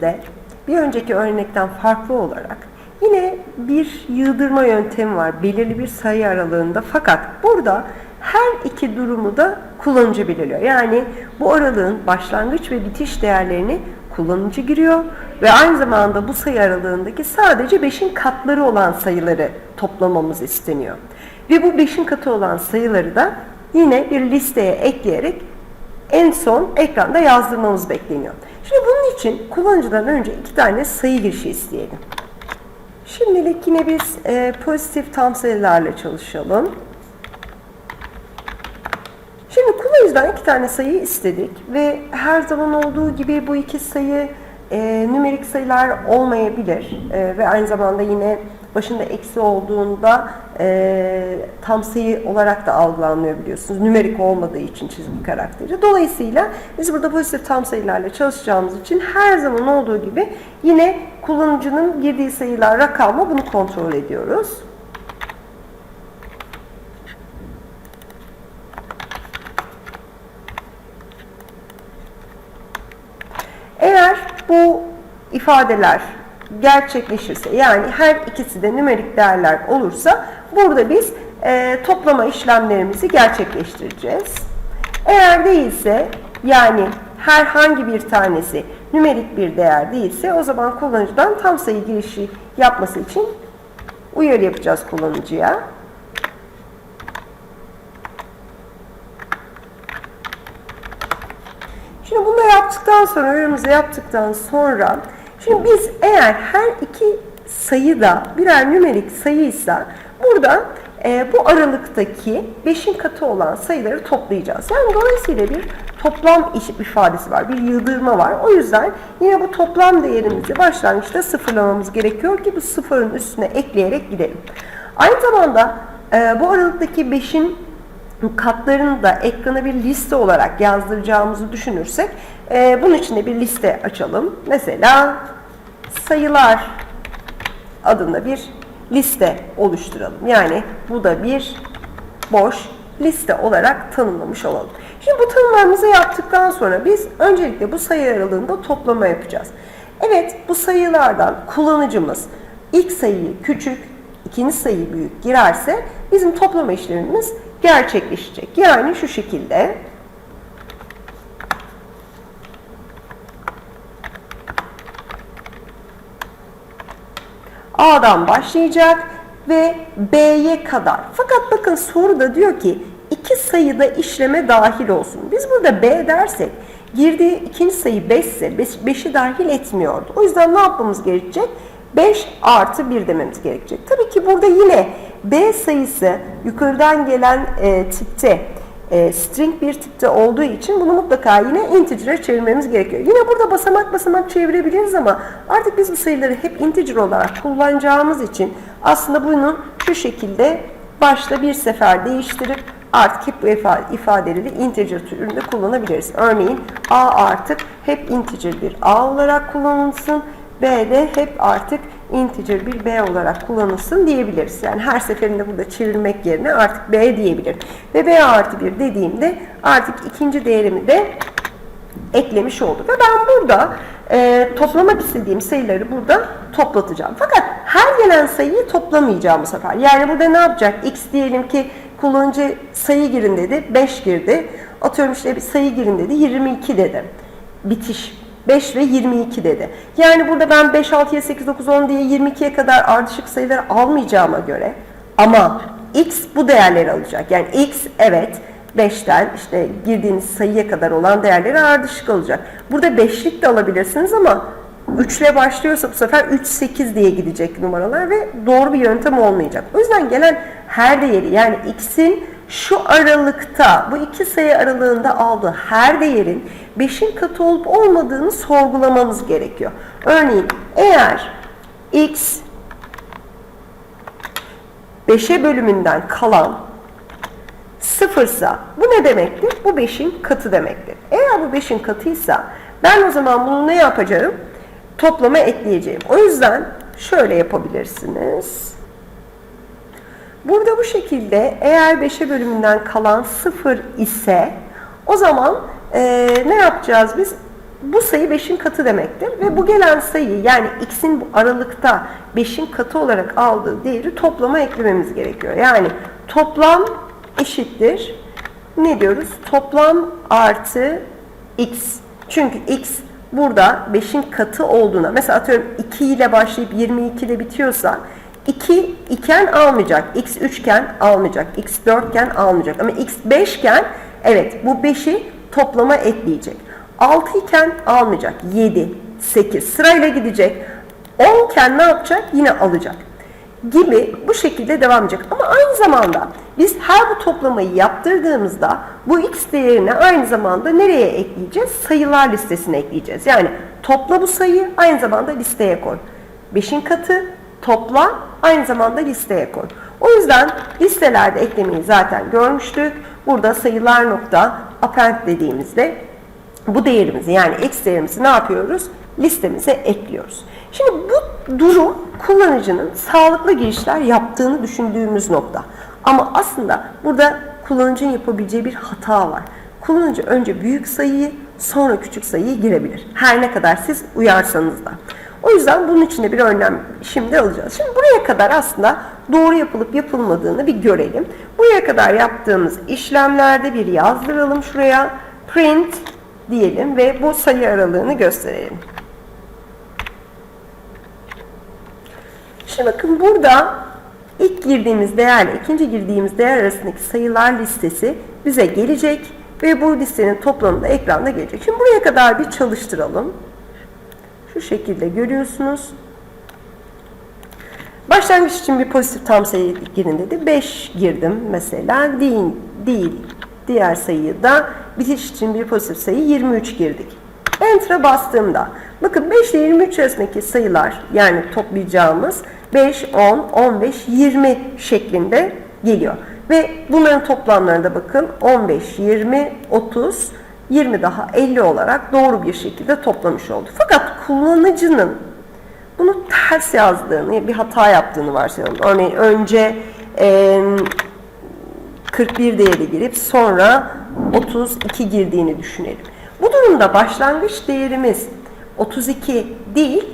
örneğimizde bir önceki örnekten farklı olarak yine bir yığdırma yöntemi var belirli bir sayı aralığında fakat burada her iki durumu da kullanıcı belirliyor. Yani bu aralığın başlangıç ve bitiş değerlerini kullanıcı giriyor ve aynı zamanda bu sayı aralığındaki sadece 5'in katları olan sayıları toplamamız isteniyor. Ve bu 5'in katı olan sayıları da yine bir listeye ekleyerek en son ekranda yazdırmamız bekleniyor. Şimdi bunun için kullanıcıdan önce iki tane sayı girişi isteyelim. Şimdilik yine biz e, pozitif tam sayılarla çalışalım. Şimdi kullanıcıdan iki tane sayı istedik ve her zaman olduğu gibi bu iki sayı e, nümerik sayılar olmayabilir e, ve aynı zamanda yine başında eksi olduğunda e, tam sayı olarak da algılanmıyor biliyorsunuz. Nümerik olmadığı için çizgi karakteri. Dolayısıyla biz burada pozitif tam sayılarla çalışacağımız için her zaman olduğu gibi yine kullanıcının girdiği sayılar rakam mı bunu kontrol ediyoruz. Eğer bu ifadeler gerçekleşirse yani her ikisi de nümerik değerler olursa burada biz e, toplama işlemlerimizi gerçekleştireceğiz. Eğer değilse yani herhangi bir tanesi nümerik bir değer değilse o zaman kullanıcıdan tam sayı girişi yapması için uyarı yapacağız kullanıcıya. Şimdi bunu yaptıktan sonra, uyarımızı yaptıktan sonra Şimdi biz eğer her iki sayı da birer nümerik sayıysa burada e, bu aralıktaki 5'in katı olan sayıları toplayacağız. Yani dolayısıyla bir toplam ifadesi var, bir yıldırma var. O yüzden yine bu toplam değerimizi başlangıçta sıfırlamamız gerekiyor ki bu sıfırın üstüne ekleyerek gidelim. Aynı zamanda e, bu aralıktaki 5'in katlarını da ekrana bir liste olarak yazdıracağımızı düşünürsek e, bunun için de bir liste açalım. Mesela sayılar adında bir liste oluşturalım. Yani bu da bir boş liste olarak tanımlamış olalım. Şimdi bu tanımlarımızı yaptıktan sonra biz öncelikle bu sayı aralığında toplama yapacağız. Evet bu sayılardan kullanıcımız ilk sayıyı küçük, ikinci sayıyı büyük girerse bizim toplama işlemimiz gerçekleşecek. Yani şu şekilde A'dan başlayacak ve B'ye kadar. Fakat bakın soruda diyor ki iki sayıda işleme dahil olsun. Biz burada B dersek girdiği ikinci sayı 5 ise 5'i dahil etmiyordu. O yüzden ne yapmamız gerekecek? 5 artı 1 dememiz gerekecek. Tabii ki burada yine B sayısı yukarıdan gelen e, tipte e, string bir tipte olduğu için bunu mutlaka yine integer'e çevirmemiz gerekiyor. Yine burada basamak basamak çevirebiliriz ama artık biz bu sayıları hep integer olarak kullanacağımız için aslında bunu şu şekilde başta bir sefer değiştirip artık hep bu ifadeleri integer türünde kullanabiliriz. Örneğin a artık hep integer bir a olarak kullanılsın. B de hep artık integer bir B olarak kullanılsın diyebiliriz. Yani her seferinde burada çevirmek yerine artık B diyebilirim. Ve B artı 1 dediğimde artık ikinci değerimi de eklemiş olduk. Ve ben burada e, toplamak istediğim sayıları burada toplatacağım. Fakat her gelen sayıyı toplamayacağım bu sefer. Yani burada ne yapacak? X diyelim ki kullanıcı sayı girin dedi, 5 girdi. Atıyorum işte bir sayı girin dedi, 22 dedi. Bitiş 5 ve 22 dedi. Yani burada ben 5, 6, 7, 8, 9, 10 diye 22'ye kadar ardışık sayıları almayacağıma göre ama x bu değerleri alacak. Yani x evet 5'ten işte girdiğiniz sayıya kadar olan değerleri ardışık alacak. Burada 5'lik de alabilirsiniz ama 3 ile başlıyorsa bu sefer 3, 8 diye gidecek numaralar ve doğru bir yöntem olmayacak. O yüzden gelen her değeri yani x'in şu aralıkta bu iki sayı aralığında aldığı her değerin 5'in katı olup olmadığını sorgulamamız gerekiyor. Örneğin eğer x 5'e bölümünden kalan sıfırsa bu ne demektir? Bu 5'in katı demektir. Eğer bu 5'in katıysa ben o zaman bunu ne yapacağım? Toplama ekleyeceğim. O yüzden şöyle yapabilirsiniz. Burada bu şekilde eğer 5'e bölümünden kalan 0 ise o zaman e, ne yapacağız biz? bu sayı 5'in katı demektir ve bu gelen sayı yani x'in bu aralıkta 5'in katı olarak aldığı değeri toplama eklememiz gerekiyor. Yani toplam eşittir ne diyoruz? Toplam artı x. Çünkü x burada 5'in katı olduğuna mesela atıyorum 2 ile başlayıp 22 ile bitiyorsa 2 iken almayacak, x 3 iken almayacak, x 4 iken almayacak ama x 5 iken evet bu 5'i toplama ekleyecek. 6 iken almayacak, 7, 8 sırayla gidecek. 10 iken ne yapacak? Yine alacak gibi bu şekilde devam edecek. Ama aynı zamanda biz her bu toplamayı yaptırdığımızda bu x değerini aynı zamanda nereye ekleyeceğiz? Sayılar listesine ekleyeceğiz. Yani topla bu sayıyı aynı zamanda listeye koy. 5'in katı topla aynı zamanda listeye koy. O yüzden listelerde eklemeyi zaten görmüştük. Burada sayılar nokta append dediğimizde bu değerimizi yani x değerimizi ne yapıyoruz? Listemize ekliyoruz. Şimdi bu durum kullanıcının sağlıklı girişler yaptığını düşündüğümüz nokta. Ama aslında burada kullanıcının yapabileceği bir hata var. Kullanıcı önce büyük sayıyı sonra küçük sayıyı girebilir. Her ne kadar siz uyarsanız da. O yüzden bunun için de bir önlem şimdi alacağız. Şimdi buraya kadar aslında doğru yapılıp yapılmadığını bir görelim. Buraya kadar yaptığımız işlemlerde bir yazdıralım şuraya. Print diyelim ve bu sayı aralığını gösterelim. Şimdi bakın burada ilk girdiğimiz değerle ikinci girdiğimiz değer arasındaki sayılar listesi bize gelecek ve bu listenin toplamı da ekranda gelecek. Şimdi buraya kadar bir çalıştıralım. Şu şekilde görüyorsunuz. Başlangıç için bir pozitif tam sayı girin dedi. 5 girdim mesela. Değil, değil. Diğer sayıyı da bitiş için bir pozitif sayı 23 girdik. Enter'a bastığımda bakın 5 ile 23 arasındaki sayılar yani toplayacağımız 5, 10, 15, 20 şeklinde geliyor. Ve bunların toplamlarına da bakın 15, 20, 30, 20 daha 50 olarak doğru bir şekilde toplamış oldu. Fakat kullanıcının bunu ters yazdığını, bir hata yaptığını varsayalım. Örneğin önce e, 41 değeri girip sonra 32 girdiğini düşünelim. Bu durumda başlangıç değerimiz 32 değil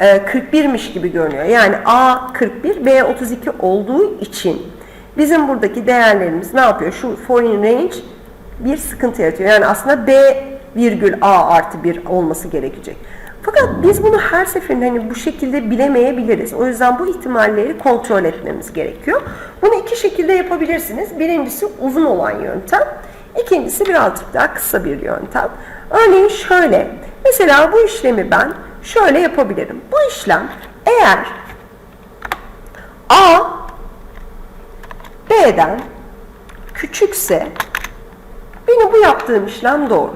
41'miş gibi görünüyor. Yani A 41, B 32 olduğu için bizim buradaki değerlerimiz ne yapıyor? Şu foreign range bir sıkıntı yaratıyor. Yani aslında B virgül A artı 1 olması gerekecek. Fakat biz bunu her seferinde hani bu şekilde bilemeyebiliriz. O yüzden bu ihtimalleri kontrol etmemiz gerekiyor. Bunu iki şekilde yapabilirsiniz. Birincisi uzun olan yöntem. İkincisi birazcık daha kısa bir yöntem. Örneğin şöyle. Mesela bu işlemi ben şöyle yapabilirim. Bu işlem eğer A B'den küçükse benim bu yaptığım işlem doğru.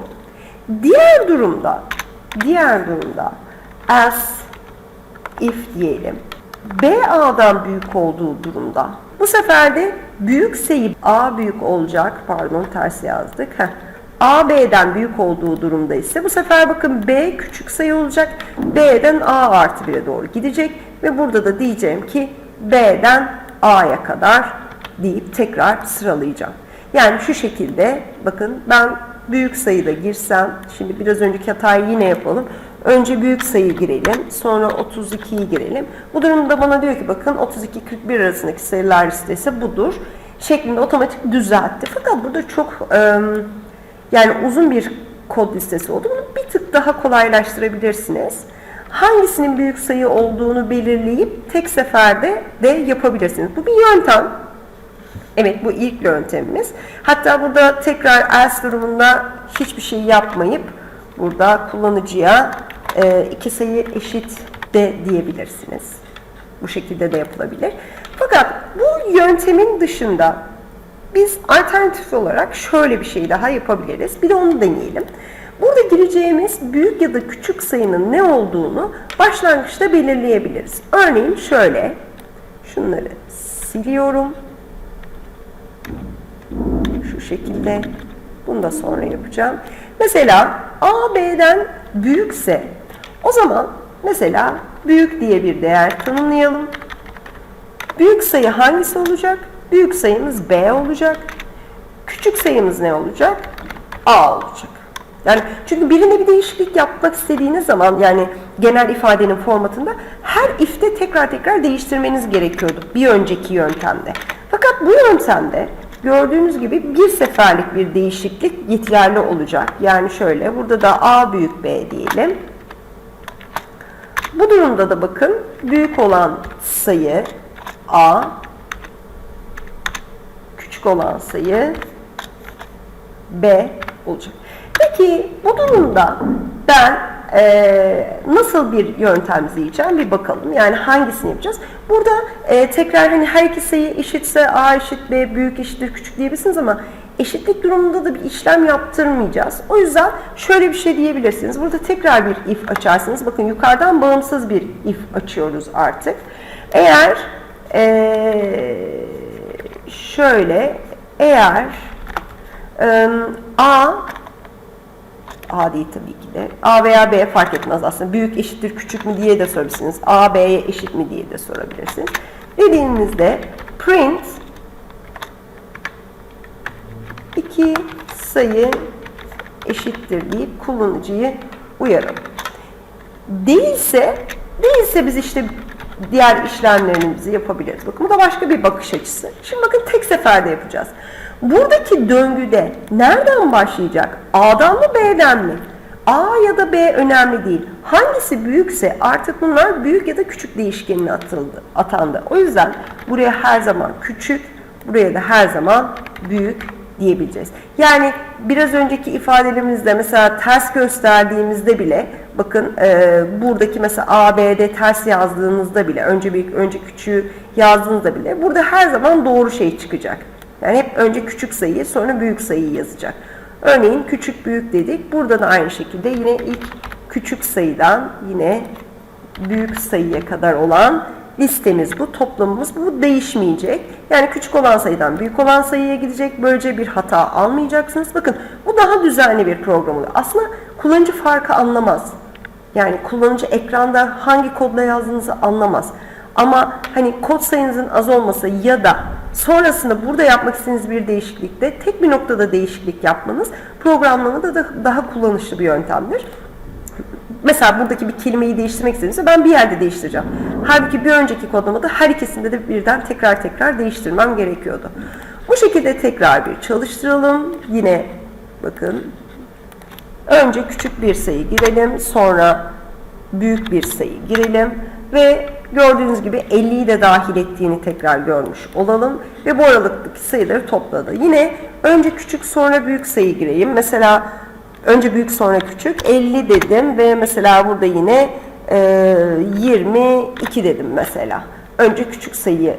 Diğer durumda diğer durumda as if diyelim B A'dan büyük olduğu durumda bu sefer de büyük sayı A büyük olacak pardon ters yazdık Heh. A B'den büyük olduğu durumda ise bu sefer bakın B küçük sayı olacak B'den A artı 1'e doğru gidecek ve burada da diyeceğim ki B'den A'ya kadar deyip tekrar sıralayacağım. Yani şu şekilde bakın ben büyük sayıda girsem, şimdi biraz önceki hatayı yine yapalım. Önce büyük sayı girelim, sonra 32'yi girelim. Bu durumda bana diyor ki bakın 32-41 arasındaki sayılar listesi budur. Şeklinde otomatik düzeltti. Fakat burada çok yani uzun bir kod listesi oldu. Bunu bir tık daha kolaylaştırabilirsiniz. Hangisinin büyük sayı olduğunu belirleyip tek seferde de yapabilirsiniz. Bu bir yöntem. Evet bu ilk yöntemimiz. Hatta burada tekrar else durumunda hiçbir şey yapmayıp burada kullanıcıya e, iki sayı eşit de diyebilirsiniz. Bu şekilde de yapılabilir. Fakat bu yöntemin dışında biz alternatif olarak şöyle bir şey daha yapabiliriz. Bir de onu deneyelim. Burada gireceğimiz büyük ya da küçük sayının ne olduğunu başlangıçta belirleyebiliriz. Örneğin şöyle, şunları siliyorum. Şekilde. Bunu da sonra yapacağım. Mesela A, B'den büyükse o zaman mesela büyük diye bir değer tanımlayalım. Büyük sayı hangisi olacak? Büyük sayımız B olacak. Küçük sayımız ne olacak? A olacak. Yani çünkü birine bir değişiklik yapmak istediğiniz zaman yani genel ifadenin formatında her ifte tekrar tekrar değiştirmeniz gerekiyordu bir önceki yöntemde. Fakat bu yöntemde gördüğünüz gibi bir seferlik bir değişiklik yeterli olacak. Yani şöyle burada da A büyük B diyelim. Bu durumda da bakın büyük olan sayı A, küçük olan sayı B olacak. Peki bu durumda ben eee, nasıl bir yöntem izleyeceğim bir bakalım. Yani hangisini yapacağız? Burada eee, tekrar hani her sayı eşitse A eşit B büyük eşittir küçük diyebilirsiniz ama eşitlik durumunda da bir işlem yaptırmayacağız. O yüzden şöyle bir şey diyebilirsiniz. Burada tekrar bir if açarsınız. Bakın yukarıdan bağımsız bir if açıyoruz artık. Eğer eee, şöyle eğer eee, A A değil tabii ki de. A veya B fark etmez aslında. Büyük eşittir küçük mü diye de sorabilirsiniz. A B'ye eşit mi diye de sorabilirsiniz. Dediğimizde print iki sayı eşittir deyip kullanıcıyı uyaralım. Değilse, değilse biz işte diğer işlemlerimizi yapabiliriz. Bakın bu da başka bir bakış açısı. Şimdi bakın tek seferde yapacağız. Buradaki döngüde nereden başlayacak? A'dan mı B'den mi? A ya da B önemli değil. Hangisi büyükse artık bunlar büyük ya da küçük değişkenine atıldı, atandı. O yüzden buraya her zaman küçük, buraya da her zaman büyük diyebileceğiz. Yani biraz önceki ifadelerimizde mesela ters gösterdiğimizde bile bakın e, buradaki mesela A, B'de ters yazdığınızda bile önce büyük önce küçüğü yazdığınızda bile burada her zaman doğru şey çıkacak. Yani hep önce küçük sayıyı sonra büyük sayıyı yazacak. Örneğin küçük büyük dedik. Burada da aynı şekilde yine ilk küçük sayıdan yine büyük sayıya kadar olan listemiz bu, toplamımız bu, değişmeyecek. Yani küçük olan sayıdan büyük olan sayıya gidecek. Böylece bir hata almayacaksınız. Bakın bu daha düzenli bir program oluyor. Aslında kullanıcı farkı anlamaz. Yani kullanıcı ekranda hangi kodla yazdığınızı anlamaz. Ama hani kod sayınızın az olması ya da sonrasında burada yapmak istediğiniz bir değişiklikte tek bir noktada değişiklik yapmanız programlamada da daha kullanışlı bir yöntemdir. Mesela buradaki bir kelimeyi değiştirmek istediğimizde ben bir yerde değiştireceğim. Halbuki bir önceki kodlamada her ikisinde de birden tekrar tekrar değiştirmem gerekiyordu. Bu şekilde tekrar bir çalıştıralım. Yine bakın önce küçük bir sayı girelim. Sonra büyük bir sayı girelim. Ve gördüğünüz gibi 50'yi de dahil ettiğini tekrar görmüş olalım. Ve bu aralıktaki sayıları topladı. Yine önce küçük sonra büyük sayı gireyim. Mesela önce büyük sonra küçük 50 dedim ve mesela burada yine e, 22 dedim mesela. Önce küçük sayıyı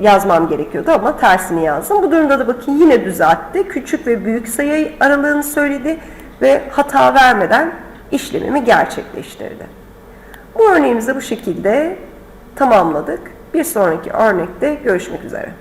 yazmam gerekiyordu ama tersini yazdım. Bu durumda da bakın yine düzeltti. Küçük ve büyük sayı aralığını söyledi ve hata vermeden işlemimi gerçekleştirdi. Bu örneğimizi bu şekilde tamamladık. Bir sonraki örnekte görüşmek üzere.